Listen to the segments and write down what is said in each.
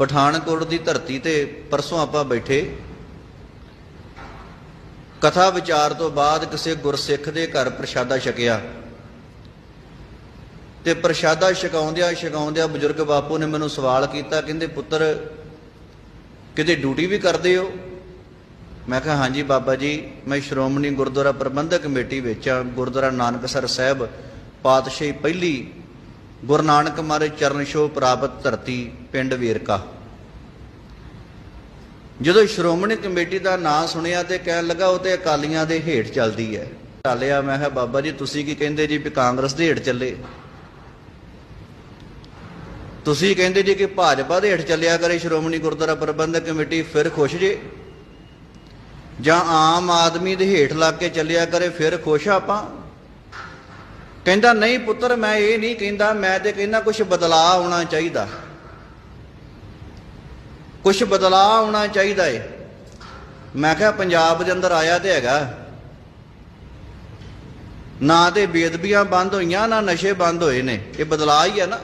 ਪਠਾਨਕੋਟ ਦੀ ਧਰਤੀ ਤੇ ਪਰਸੋਂ ਆਪਾਂ ਬੈਠੇ। ਕਥਾ ਵਿਚਾਰ ਤੋਂ ਬਾਅਦ ਕਿਸੇ ਗੁਰਸਿੱਖ ਦੇ ਘਰ ਪ੍ਰਸ਼ਾਦਾ ਛਕਿਆ। ਤੇ ਪ੍ਰਸ਼ਾਦਾ ਛਕਾਉਂਦਿਆਂ ਛਕਾਉਂਦਿਆਂ ਬਜ਼ੁਰਗ ਬਾਪੂ ਨੇ ਮੈਨੂੰ ਸਵਾਲ ਕੀਤਾ, ਕਹਿੰਦੇ, ਪੁੱਤਰ, ਕਿਤੇ ਡਿਊਟੀ ਵੀ ਕਰਦੇ ਹੋ? ਮੈਂ ਕਿਹਾ, ਹਾਂਜੀ ਬਾਬਾ ਜੀ, ਮੈਂ ਸ਼੍ਰੋਮਣੀ ਗੁਰਦੁਆਰਾ ਪ੍ਰਬੰਧਕ ਕਮੇਟੀ ਵਿੱਚ ਆ ਗੁਰਦੁਆਰਾ ਨਾਨਕਸਰ ਸਾਹਿਬ, ਪਾਤਸ਼ਾਹੀ ਪਹਿਲੀ ਗੁਰੂ ਨਾਨਕ ਮਹਾਰਾਜ ਚਰਨ ਛੋਹ ਪ੍ਰਾਪਤ ਧਰਤੀ ਪਿੰਡ ਵੇਰਕਾ। ਜਦੋਂ ਸ਼੍ਰੋਮਣੀ ਕਮੇਟੀ ਦਾ ਨਾਂ ਸੁਣਿਆ ਤੇ ਕਹਿਣ ਲੱਗਾ, ਉਹ ਤੇ ਅਕਾਲੀਆਂ ਦੇ ਹੇਠ ਚੱਲਦੀ ਹੈ। ਢਾਲਿਆ ਮੈਂ ਕਿਹਾ, ਬਾਬਾ ਜੀ, ਤੁਸੀਂ ਕੀ ਕਹਿੰਦੇ ਜੀ ਵੀ ਕਾਂਗਰਸ ਦੇ ਹੇਠ ਚੱਲੇ? ਤੁਸੀਂ ਕਹਿੰਦੇ ਜੀ ਕਿ ਭਾਜਪਾ ਦੇ ਹੇਠ ਚੱਲਿਆ ਕਰੇ ਸ਼੍ਰੋਮਣੀ ਗੁਰਦੁਆਰਾ ਪ੍ਰਬੰਧਕ ਕਮੇਟੀ, ਫਿਰ ਖੁਸ਼ ਜੇ? ਜਾਂ ਆਮ ਆਦਮੀ ਦੇ ਹੇਠ ਲੱਗ ਕੇ ਚੱਲਿਆ ਕਰੇ, ਫਿਰ ਖੁਸ਼ ਆ ਆਪਾਂ? ਕਹਿੰਦਾ, ਨਹੀਂ ਪੁੱਤਰ, ਮੈਂ ਇਹ ਨਹੀਂ ਕਹਿੰਦਾ, ਮੈਂ ਤੇ ਕਹਿੰਦਾ ਕੁਝ ਬਦਲਾਅ ਆਉਣਾ ਚਾਹੀਦਾ। ਕੁਝ ਬਦਲਾਅ ਆਉਣਾ ਚਾਹੀਦਾ ਏ। ਮੈਂ ਕਿਹਾ, ਪੰਜਾਬ ਦੇ ਅੰਦਰ ਆਇਆ ਤੇ ਹੈਗਾ। ਨਾ ਤੇ ਬੇਦਬੀਆਂ ਬੰਦ ਹੋਈਆਂ, ਨਾ ਨਸ਼ੇ ਬੰਦ ਹੋਏ ਨੇ। ਇਹ ਬਦਲਾਅ ਹੀ ਹੈ ਨਾ।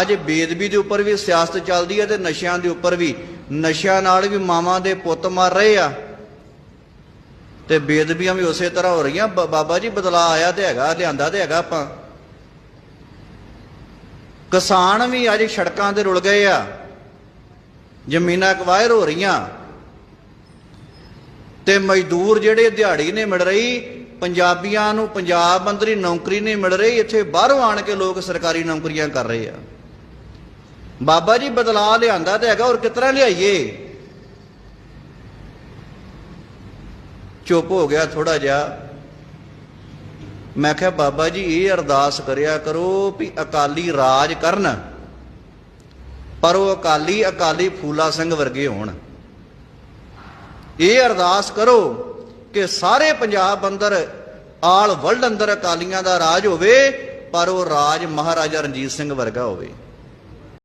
ਅੱਜ ਬੇਦਬੀ ਦੇ ਉੱਪਰ ਵੀ ਸਿਆਸਤ ਚੱਲਦੀ ਹੈ ਤੇ ਨਸ਼ਿਆਂ ਦੇ ਉੱਪਰ ਵੀ। ਨਸ਼ਿਆਂ ਨਾਲ ਵੀ ਮਾਵਾਂ ਦੇ ਪੁੱਤ ਮਰ ਰਹੇ ਆ। ਤੇ ਬੇਦਬੀਆਂ ਵੀ ਉਸੇ ਤਰ੍ਹਾਂ ਹੋ ਰਹੀਆਂ। ਬਾਬਾ ਜੀ ਬਦਲਾ ਆਇਆ ਤੇ ਹੈਗਾ, ਲਿਆਂਦਾ ਤੇ ਹੈਗਾ ਆਪਾਂ। ਕਿਸਾਨ ਵੀ ਅੱਜ ਸੜਕਾਂ ਤੇ ਰੁਲ ਗਏ ਆ। ਜ਼ਮੀਨਾਂ ਅਕਵਾਇਰ ਹੋ ਰਹੀਆਂ। ਤੇ ਮਜ਼ਦੂਰ ਜਿਹੜੇ ਦਿਹਾੜੀ ਨੇ ਮਿਲ ਰਹੀ, ਪੰਜਾਬੀਆਂ ਨੂੰ ਪੰਜਾਬ ਅੰਦਰ ਨੌਕਰੀ ਨਹੀਂ ਮਿਲ ਰਹੀ, ਇੱਥੇ ਬਾਹਰੋਂ ਆਣ ਕੇ ਲੋਕ ਸਰਕਾਰੀ ਨੌਕਰੀਆਂ ਕਰ ਰਹੇ ਆ। ਬਾਬਾ ਜੀ ਬਦਲਾ ਲਿਆਂਦਾ ਤੇ ਹੈਗਾ ਔਰ ਕਿਤਨਾ ਲਿਆਈਏ? ਚੁੱਪ ਹੋ ਗਿਆ ਥੋੜਾ ਜਿਹਾ। ਮੈਂ ਕਿਹਾ, ਬਾਬਾ ਜੀ, ਇਹ ਅਰਦਾਸ ਕਰਿਆ ਕਰੋ ਵੀ ਅਕਾਲੀ ਰਾਜ ਕਰਨ। ਪਰ ਉਹ ਅਕਾਲੀ ਅਕਾਲੀ ਫੂਲਾ ਸਿੰਘ ਵਰਗੇ ਹੋਣ। ਇਹ ਅਰਦਾਸ ਕਰੋ ਕਿ ਸਾਰੇ ਪੰਜਾਬ ਅੰਦਰ, ਆਲ ਵਰਲਡ ਅੰਦਰ ਅਕਾਲੀਆਂ ਦਾ ਰਾਜ ਹੋਵੇ, ਪਰ ਉਹ ਰਾਜ ਮਹਾਰਾਜਾ ਰਣਜੀਤ ਸਿੰਘ ਵਰਗਾ ਹੋਵੇ।